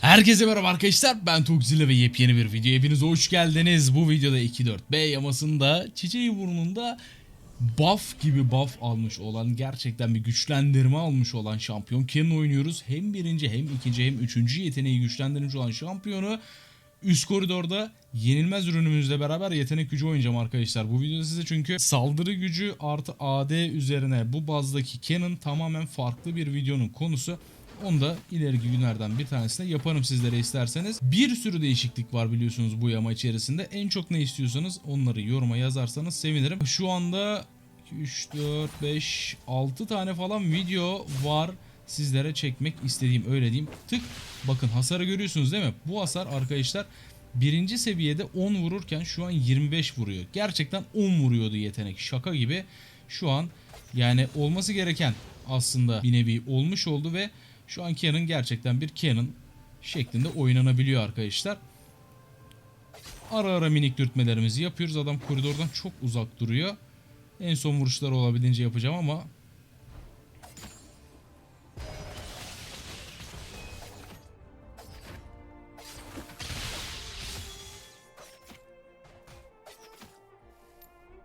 Herkese merhaba arkadaşlar ben Tokzilla ve yepyeni bir video hepiniz hoş geldiniz. Bu videoda 2-4-B yamasında çiçeği burnunda buff gibi buff almış olan gerçekten bir güçlendirme almış olan şampiyon Kenan oynuyoruz. Hem birinci hem ikinci hem üçüncü yeteneği güçlendirilmiş olan şampiyonu üst koridorda yenilmez ürünümüzle beraber yetenek gücü oynayacağım arkadaşlar. Bu videoda size çünkü saldırı gücü artı AD üzerine bu bazdaki Kenan tamamen farklı bir videonun konusu. Onu da ileriki günlerden bir tanesinde yaparım sizlere isterseniz. Bir sürü değişiklik var biliyorsunuz bu yama içerisinde. En çok ne istiyorsanız onları yoruma yazarsanız sevinirim. Şu anda 3, 4, 5, 6 tane falan video var sizlere çekmek istediğim öyle diyeyim. Tık bakın hasarı görüyorsunuz değil mi? Bu hasar arkadaşlar birinci seviyede 10 vururken şu an 25 vuruyor. Gerçekten 10 vuruyordu yetenek şaka gibi. Şu an yani olması gereken aslında bir nevi olmuş oldu ve şu an Canon gerçekten bir Canon şeklinde oynanabiliyor arkadaşlar. Ara ara minik dürtmelerimizi yapıyoruz. Adam koridordan çok uzak duruyor. En son vuruşları olabildiğince yapacağım ama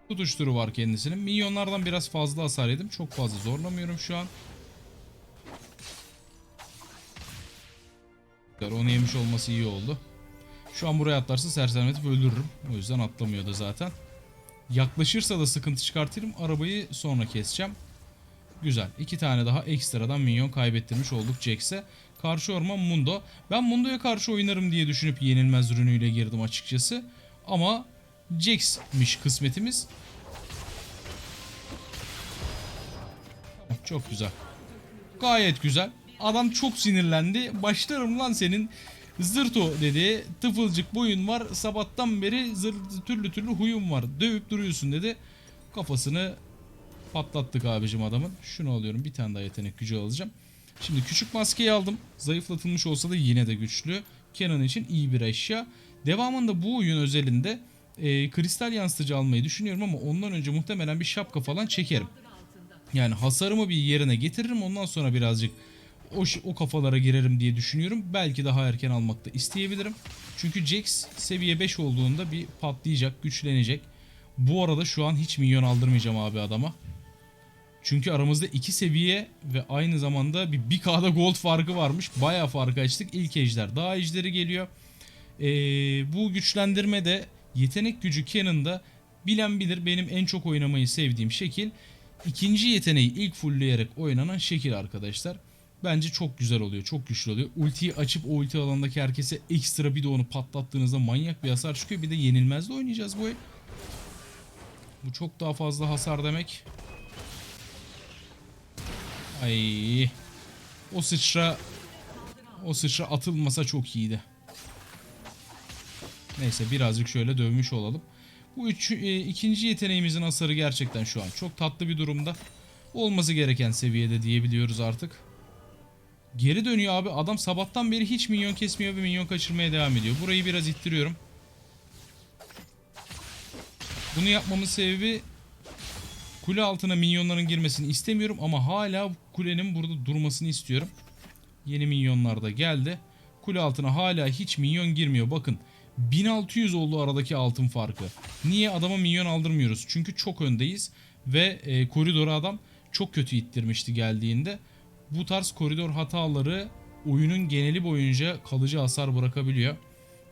tutuşturu var kendisinin. Minyonlardan biraz fazla hasar yedim. Çok fazla zorlamıyorum şu an. Onu yemiş olması iyi oldu. Şu an buraya atlarsa sersemletip öldürürüm. O yüzden atlamıyordu zaten. Yaklaşırsa da sıkıntı çıkartırım. Arabayı sonra keseceğim. Güzel. İki tane daha ekstradan minyon kaybettirmiş olduk Jax'e. Karşı orman Mundo. Ben Mundo'ya karşı oynarım diye düşünüp yenilmez ürünüyle girdim açıkçası. Ama Jax'miş kısmetimiz. Çok güzel. Gayet güzel. Adam çok sinirlendi. Başlarım lan senin zırto dedi. Tıfılcık boyun var. Sabahtan beri zır, türlü türlü huyum var. Dövüp duruyorsun dedi. Kafasını patlattık abicim adamın. Şunu alıyorum. Bir tane daha yetenek gücü alacağım. Şimdi küçük maskeyi aldım. Zayıflatılmış olsa da yine de güçlü. Canon için iyi bir eşya. Devamında bu oyun özelinde e, kristal yansıtıcı almayı düşünüyorum ama ondan önce muhtemelen bir şapka falan çekerim. Yani hasarımı bir yerine getiririm ondan sonra birazcık o, o kafalara girerim diye düşünüyorum. Belki daha erken almak da isteyebilirim. Çünkü Jax seviye 5 olduğunda bir patlayacak, güçlenecek. Bu arada şu an hiç minyon aldırmayacağım abi adama. Çünkü aramızda iki seviye ve aynı zamanda bir 1K'da gold farkı varmış. Bayağı farkı açtık. İlk ejder daha ejderi geliyor. Ee, bu güçlendirme de yetenek gücü Cannon'da bilen bilir benim en çok oynamayı sevdiğim şekil. İkinci yeteneği ilk fullleyerek oynanan şekil arkadaşlar. Bence çok güzel oluyor. Çok güçlü oluyor. Ultiyi açıp o ulti alandaki herkese ekstra bir de onu patlattığınızda manyak bir hasar çıkıyor. Bir de yenilmezde oynayacağız bu el. Bu çok daha fazla hasar demek. Ay. O sıçra o sıçra atılmasa çok iyiydi. Neyse birazcık şöyle dövmüş olalım. Bu üç, e, ikinci yeteneğimizin hasarı gerçekten şu an çok tatlı bir durumda. Olması gereken seviyede diyebiliyoruz artık. Geri dönüyor abi. Adam sabahtan beri hiç minyon kesmiyor ve minyon kaçırmaya devam ediyor. Burayı biraz ittiriyorum. Bunu yapmamın sebebi kule altına minyonların girmesini istemiyorum ama hala kulenin burada durmasını istiyorum. Yeni minyonlar da geldi. Kule altına hala hiç minyon girmiyor. Bakın 1600 oldu aradaki altın farkı. Niye adama minyon aldırmıyoruz? Çünkü çok öndeyiz ve e, koridoru adam çok kötü ittirmişti geldiğinde. Bu tarz koridor hataları oyunun geneli boyunca kalıcı hasar bırakabiliyor.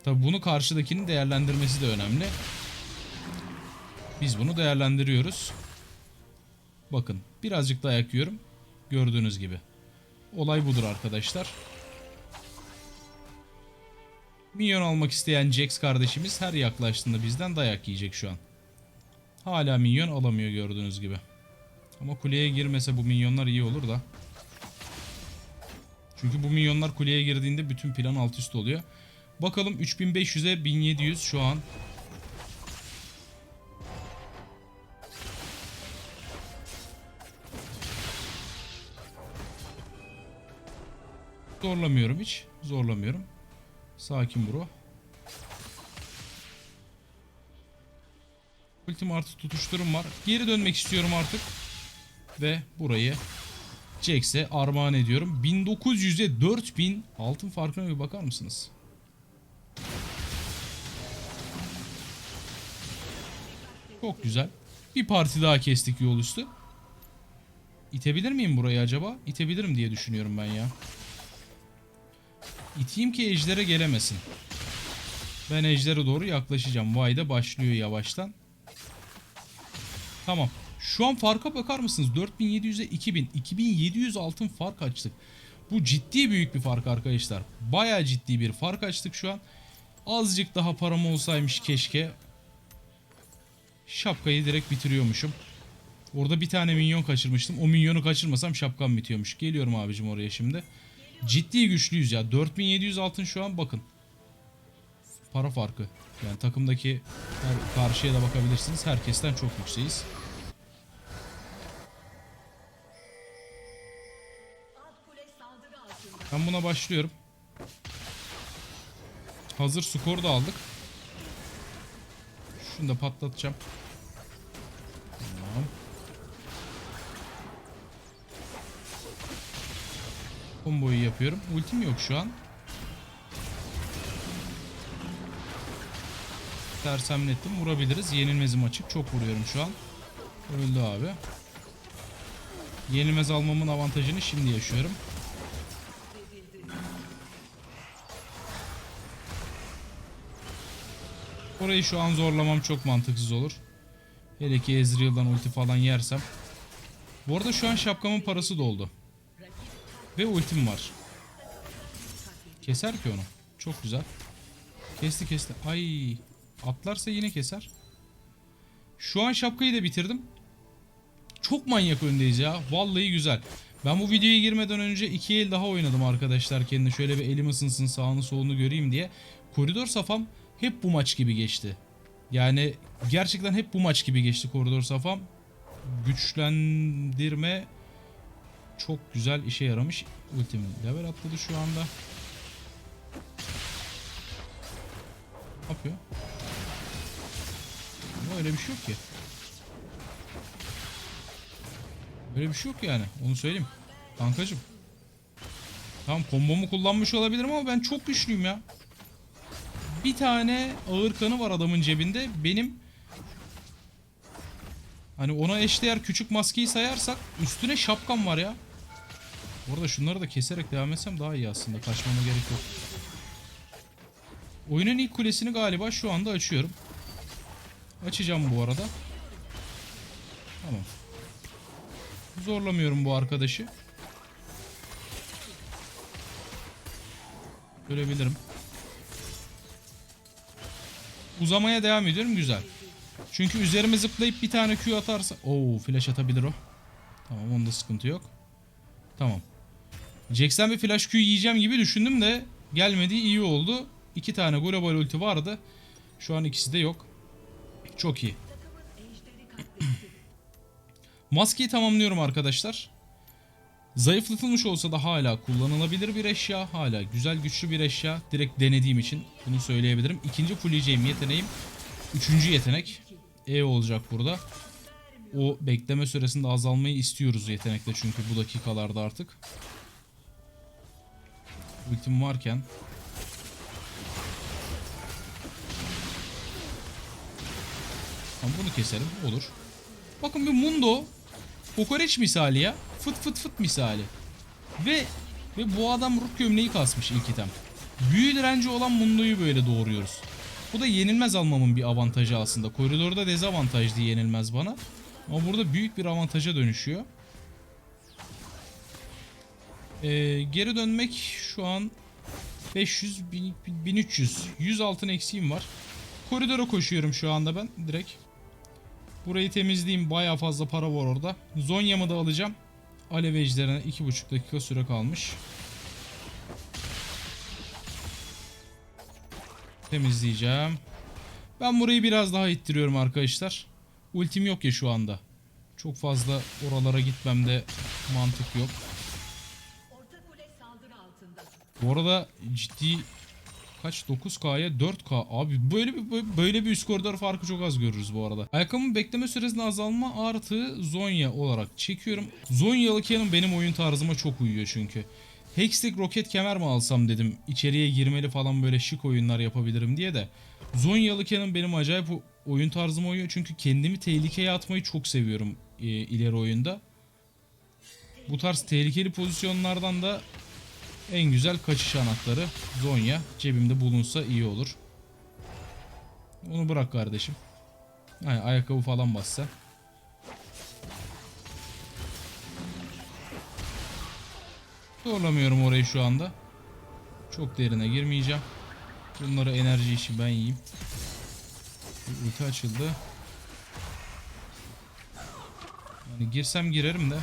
Tabi bunu karşıdakinin değerlendirmesi de önemli. Biz bunu değerlendiriyoruz. Bakın birazcık dayak yiyorum. Gördüğünüz gibi. Olay budur arkadaşlar. Minyon almak isteyen Jax kardeşimiz her yaklaştığında bizden dayak yiyecek şu an. Hala minyon alamıyor gördüğünüz gibi. Ama kuleye girmese bu minyonlar iyi olur da. Çünkü bu minyonlar kuleye girdiğinde bütün plan alt üst oluyor. Bakalım 3500'e 1700 şu an. Zorlamıyorum hiç. Zorlamıyorum. Sakin bro. Ultim artı tutuşturum var. Geri dönmek istiyorum artık. Ve burayı Jax'e armağan ediyorum. 1900'e 4000 altın farkına bir bakar mısınız? Çok güzel. Bir parti daha kestik yol üstü. İtebilir miyim burayı acaba? İtebilirim diye düşünüyorum ben ya. İteyim ki ejdere gelemesin. Ben ejdere doğru yaklaşacağım. Vay da başlıyor yavaştan. Tamam. Şu an farka bakar mısınız? 4700'e 2000. 2700 altın fark açtık. Bu ciddi büyük bir fark arkadaşlar. Baya ciddi bir fark açtık şu an. Azıcık daha param olsaymış keşke. Şapkayı direkt bitiriyormuşum. Orada bir tane minyon kaçırmıştım. O minyonu kaçırmasam şapkam bitiyormuş. Geliyorum abicim oraya şimdi. Ciddi güçlüyüz ya. 4700 altın şu an bakın. Para farkı. Yani takımdaki her- karşıya da bakabilirsiniz. Herkesten çok yükseğiz. Ben buna başlıyorum. Hazır skor da aldık. Şunu da patlatacağım. Tamam. Komboyu yapıyorum. Ultim yok şu an. Sersemlettim. Vurabiliriz. Yenilmezim açık. Çok vuruyorum şu an. Öldü abi. Yenilmez almamın avantajını şimdi yaşıyorum. Orayı şu an zorlamam çok mantıksız olur. Hele ki Ezreal'dan ulti falan yersem. Bu arada şu an şapkamın parası doldu. Ve ultim var. Keser ki onu. Çok güzel. Kesti kesti. Ay. Atlarsa yine keser. Şu an şapkayı da bitirdim. Çok manyak öndeyiz ya. Vallahi güzel. Ben bu videoya girmeden önce iki el daha oynadım arkadaşlar kendi. Şöyle bir elim ısınsın sağını solunu göreyim diye. Koridor safam hep bu maç gibi geçti. Yani gerçekten hep bu maç gibi geçti koridor safam. Güçlendirme çok güzel işe yaramış. Ultimin level atladı şu anda. Ne yapıyor? Ama öyle bir şey yok ki. Böyle bir şey yok yani. Onu söyleyeyim. Kankacım. Tamam kombomu kullanmış olabilirim ama ben çok güçlüyüm ya. Bir tane ağır kanı var adamın cebinde. Benim hani ona eşdeğer küçük maskeyi sayarsak üstüne şapkam var ya. Bu arada şunları da keserek devam etsem daha iyi aslında. Kaçmama gerek yok. Oyunun ilk kulesini galiba şu anda açıyorum. Açacağım bu arada. Tamam. Zorlamıyorum bu arkadaşı. Görebilirim. Uzamaya devam ediyorum güzel. Çünkü üzerime zıplayıp bir tane Q atarsa... Oo flash atabilir o. Tamam onda sıkıntı yok. Tamam. Jackson bir flash Q yiyeceğim gibi düşündüm de gelmedi iyi oldu. İki tane global ulti vardı. Şu an ikisi de yok. Çok iyi. Maskeyi tamamlıyorum arkadaşlar. Zayıflatılmış olsa da hala kullanılabilir bir eşya. Hala güzel güçlü bir eşya. Direkt denediğim için bunu söyleyebilirim. İkinci fullleyeceğim yeteneğim. Üçüncü yetenek. E olacak burada. O bekleme süresinde azalmayı istiyoruz yetenekte çünkü bu dakikalarda artık. Ultim varken. Tamam bunu keselim. Olur. Bakın bir Mundo kokoreç misali ya. Fıt fıt fıt misali. Ve ve bu adam ruh gömleği kasmış ilk item. Büyü direnci olan Mundo'yu böyle doğuruyoruz. Bu da yenilmez almamın bir avantajı aslında. Koridorda dezavantajlı yenilmez bana. Ama burada büyük bir avantaja dönüşüyor. Ee, geri dönmek şu an 500, 1000, 1300. 100 altın eksiğim var. Koridora koşuyorum şu anda ben direkt. Burayı temizleyeyim. Baya fazla para var orada. Zonya'mı da alacağım. Alev ejderine 2,5 dakika süre kalmış. Temizleyeceğim. Ben burayı biraz daha ittiriyorum arkadaşlar. Ultim yok ya şu anda. Çok fazla oralara gitmemde mantık yok. Bu arada ciddi Kaç 9K'ya 4K abi böyle bir böyle bir üst koridor farkı çok az görürüz bu arada. Ayakkabımın bekleme süresinde azalma artı Zonya olarak çekiyorum. Zonyalı Canon benim oyun tarzıma çok uyuyor çünkü. Hextech roket kemer mi alsam dedim. İçeriye girmeli falan böyle şık oyunlar yapabilirim diye de. Zonyalı Canon benim acayip oyun tarzıma uyuyor. Çünkü kendimi tehlikeye atmayı çok seviyorum e, ileri oyunda. Bu tarz tehlikeli pozisyonlardan da en güzel kaçış anahtarı Zonya cebimde bulunsa iyi olur. Onu bırak kardeşim. Ay, ayakkabı falan bas sen. Zorlamıyorum orayı şu anda. Çok derine girmeyeceğim. Bunları enerji işi ben yiyeyim. Bir ulti açıldı. Hani girsem girerim de.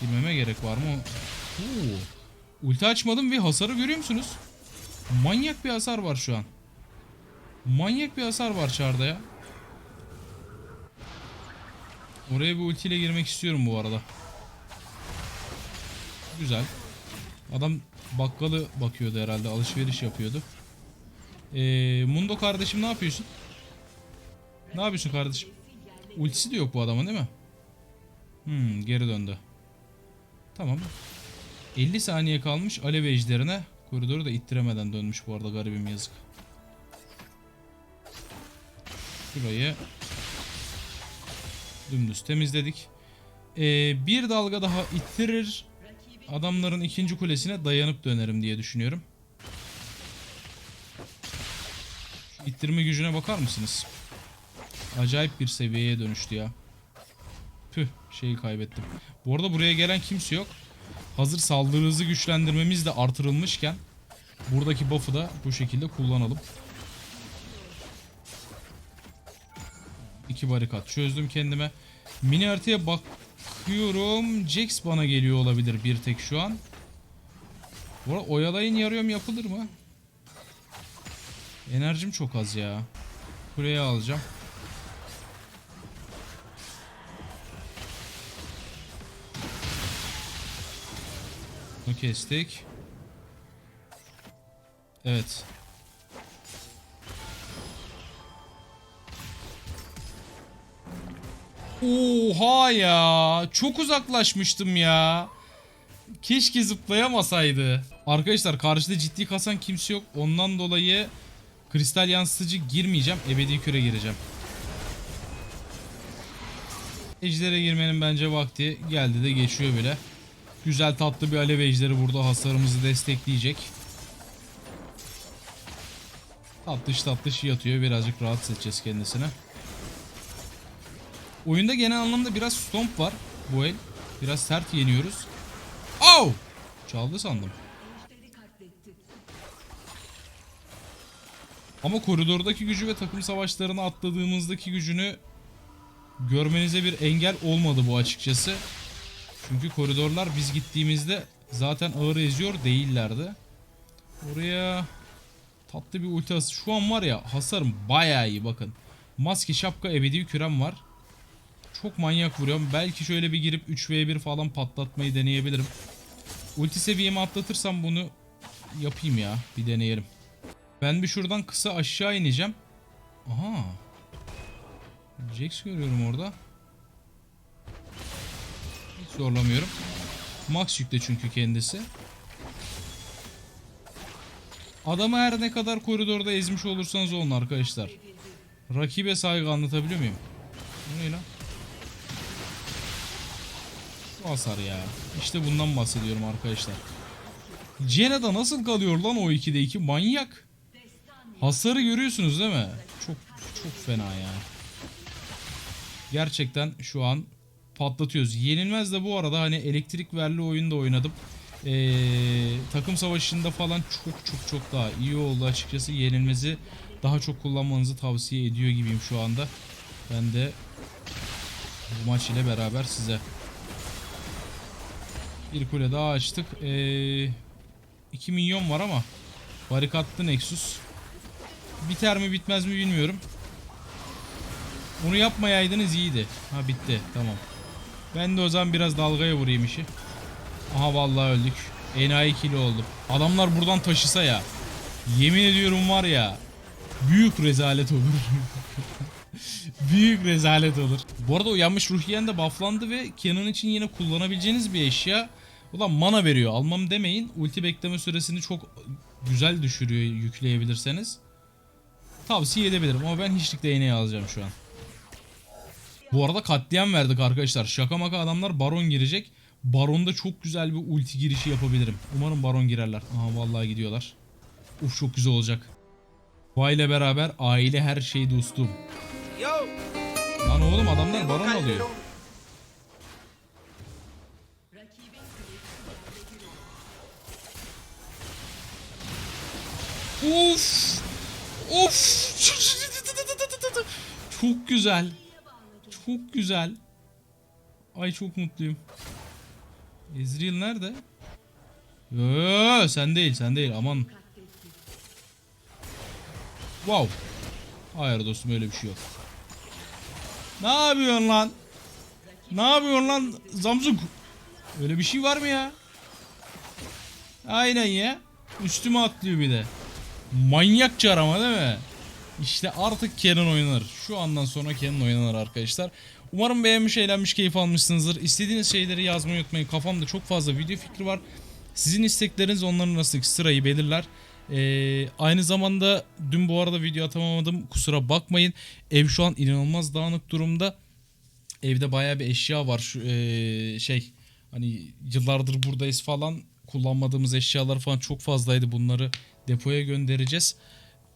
Girmeme gerek var mı? Oo. Ulti açmadım ve hasarı görüyor musunuz? Manyak bir hasar var şu an. Manyak bir hasar var çarda ya. Oraya bir ultiyle girmek istiyorum bu arada. Güzel. Adam bakkalı bakıyordu herhalde. Alışveriş yapıyordu. Ee, Mundo kardeşim ne yapıyorsun? Ne yapıyorsun kardeşim? Ultisi de yok bu adamın değil mi? Hmm, geri döndü. Tamam. 50 saniye kalmış alev ejderine. Koridoru da ittiremeden dönmüş bu arada garibim yazık. Şurayı dümdüz temizledik. Ee, bir dalga daha ittirir. Adamların ikinci kulesine dayanıp dönerim diye düşünüyorum. Şu ittirme gücüne bakar mısınız? Acayip bir seviyeye dönüştü ya. Püh şeyi kaybettim. Bu arada buraya gelen kimse yok. Hazır saldırı güçlendirmemiz de artırılmışken buradaki buff'ı da bu şekilde kullanalım. İki barikat çözdüm kendime. Mini haritaya bakıyorum. Jax bana geliyor olabilir bir tek şu an. Bu arada oyalayın yarıyorum yapılır mı? Enerjim çok az ya. Kuleye alacağım. Bunu kestik. Evet. Oha ya. Çok uzaklaşmıştım ya. Keşke zıplayamasaydı. Arkadaşlar karşıda ciddi kasan kimse yok. Ondan dolayı kristal yansıtıcı girmeyeceğim. Ebedi küre gireceğim. Ejder'e girmenin bence vakti geldi de geçiyor bile. Güzel tatlı bir alev ejderi burada hasarımızı destekleyecek. Tatlış tatlış yatıyor. Birazcık rahat edeceğiz kendisine. Oyunda genel anlamda biraz stomp var bu el. Biraz sert yeniyoruz. Au! Çaldı sandım. Ama koridordaki gücü ve takım savaşlarına atladığımızdaki gücünü görmenize bir engel olmadı bu açıkçası. Çünkü koridorlar biz gittiğimizde zaten ağır eziyor değillerdi. Oraya tatlı bir ulti hası- Şu an var ya hasarım bayağı iyi bakın. Maske şapka ebedi kürem var. Çok manyak vuruyorum. Belki şöyle bir girip 3v1 falan patlatmayı deneyebilirim. Ulti seviyemi atlatırsam bunu yapayım ya. Bir deneyelim. Ben bir şuradan kısa aşağı ineceğim. Aha. Jax görüyorum orada. Zorlamıyorum. Max yükle çünkü kendisi. Adamı her ne kadar koridorda ezmiş olursanız olun arkadaşlar. Rakibe saygı anlatabiliyor muyum? Bu ne lan? Bu hasar ya. İşte bundan bahsediyorum arkadaşlar. Cena'da nasıl kalıyor lan o 2'de 2? Manyak. Hasarı görüyorsunuz değil mi? Çok çok fena ya. Gerçekten şu an patlatıyoruz. Yenilmez de bu arada hani elektrik verli oyunda oynadım. Ee, takım savaşında falan çok çok çok daha iyi oldu açıkçası. Yenilmezi daha çok kullanmanızı tavsiye ediyor gibiyim şu anda. Ben de bu maç ile beraber size. Bir kule daha açtık. Ee, 2 milyon var ama barikatlı Nexus. Biter mi bitmez mi bilmiyorum. Onu yapmayaydınız iyiydi. Ha bitti tamam. Ben de o zaman biraz dalgaya vurayım işi. Aha vallahi öldük. Enayi kilo oldu. Adamlar buradan taşısa ya. Yemin ediyorum var ya büyük rezalet olur. büyük rezalet olur. Bu arada uyanmış Ruhiyen de bufflandı ve Canon için yine kullanabileceğiniz bir eşya. Ulan mana veriyor almam demeyin. Ulti bekleme süresini çok güzel düşürüyor yükleyebilirseniz. Tavsiye edebilirim ama ben hiçlik değneği alacağım şu an. Bu arada katliam verdik arkadaşlar. Şaka maka adamlar baron girecek. Baron'da çok güzel bir ulti girişi yapabilirim. Umarım baron girerler. Aha vallahi gidiyorlar. Uf çok güzel olacak. Vay ile beraber aile her şey dostum. Lan oğlum adamlar baron alıyor. Of! Of! Çok güzel. Çok güzel. Ay çok mutluyum. Ezreal nerede? Yoo, sen değil, sen değil. Aman. Wow. Hayır dostum öyle bir şey yok. Ne yapıyorsun lan? Ne yapıyorsun lan Zamzuk? Öyle bir şey var mı ya? Aynen ya. Üstüme atlıyor bir de. Manyakça arama değil mi? İşte artık Kenan oynanır. Şu andan sonra Kenan oynanır arkadaşlar. Umarım beğenmiş, eğlenmiş, keyif almışsınızdır. İstediğiniz şeyleri yazmayı unutmayın. Kafamda çok fazla video fikri var. Sizin istekleriniz onların arasındaki sırayı belirler. Ee, aynı zamanda dün bu arada video atamamadım. Kusura bakmayın. Ev şu an inanılmaz dağınık durumda. Evde bayağı bir eşya var. Şu ee, şey hani yıllardır buradayız falan. Kullanmadığımız eşyalar falan çok fazlaydı. Bunları depoya göndereceğiz.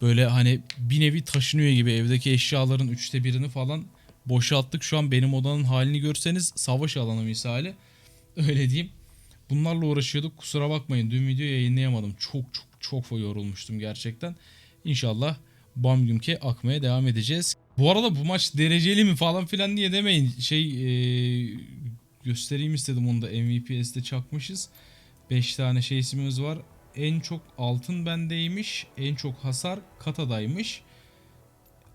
Böyle hani bir nevi taşınıyor gibi evdeki eşyaların üçte birini falan boşalttık. Şu an benim odanın halini görseniz savaş alanı misali. Öyle diyeyim. Bunlarla uğraşıyorduk. Kusura bakmayın. Dün video yayınlayamadım. Çok çok çok yorulmuştum gerçekten. İnşallah bam gümke akmaya devam edeceğiz. Bu arada bu maç dereceli mi falan filan diye demeyin. Şey ee, göstereyim istedim onu da MVPS'te çakmışız. 5 tane şey ismimiz var. En çok altın bendeymiş. En çok hasar katadaymış.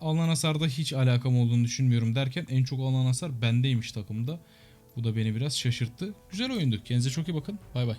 Alınan hasarda hiç alakam olduğunu düşünmüyorum derken en çok alınan hasar bendeymiş takımda. Bu da beni biraz şaşırttı. Güzel oyundu. Kendinize çok iyi bakın. Bay bay.